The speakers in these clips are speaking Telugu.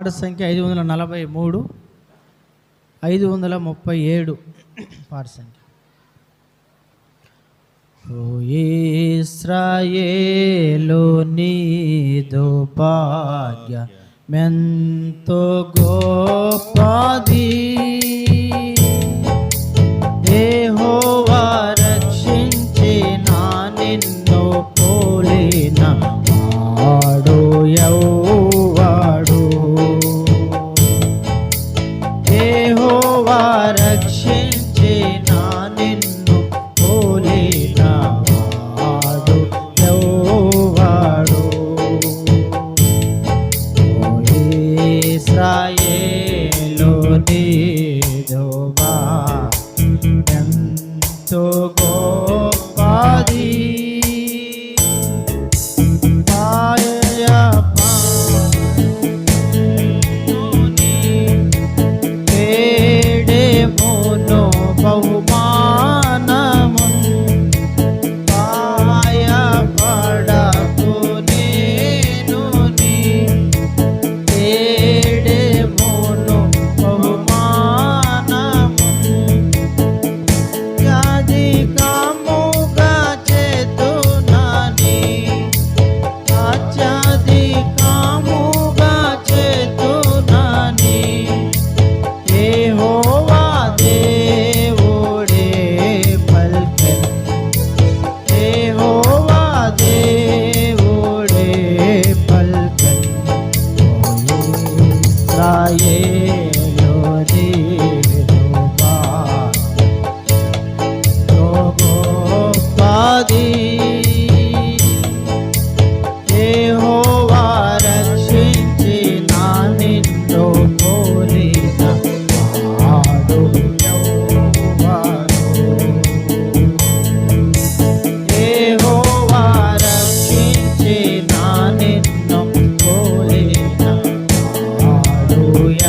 ఆర్డర్ సంఖ్య ఐదు వందల నలభై మూడు ఐదు వందల ముప్పై ఏడు. పాట సంఖ్య. ఇస్రాయేలో నీదో భాగ్య మెంతో గోప రక్షించి నా నిన్ను పోలిన వాడు? ఎవడు ఇస్రాయేలు నీదోవా? ఎంతో గో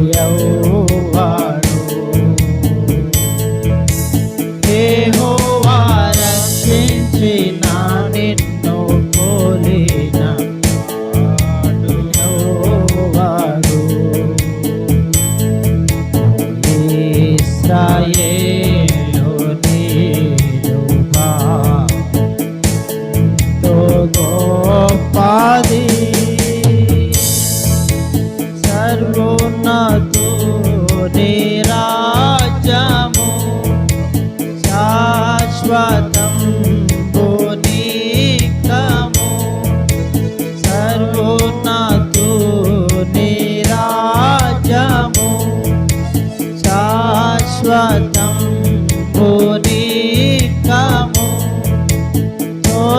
ียว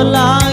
life.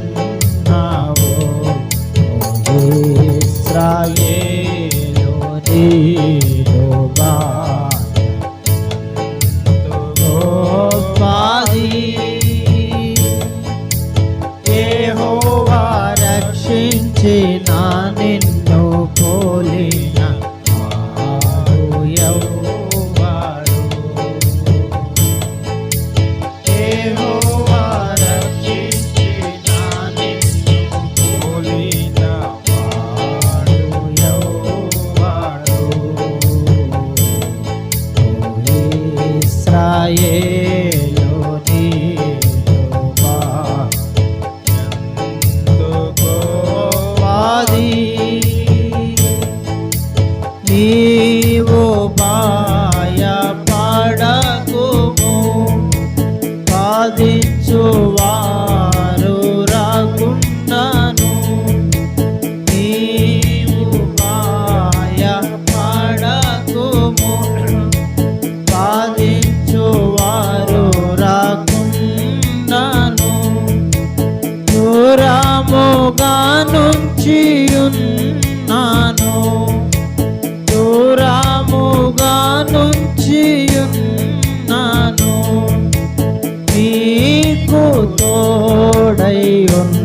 నీవో బా నిలిచియున్నాను నీకు తోడై ఉన్న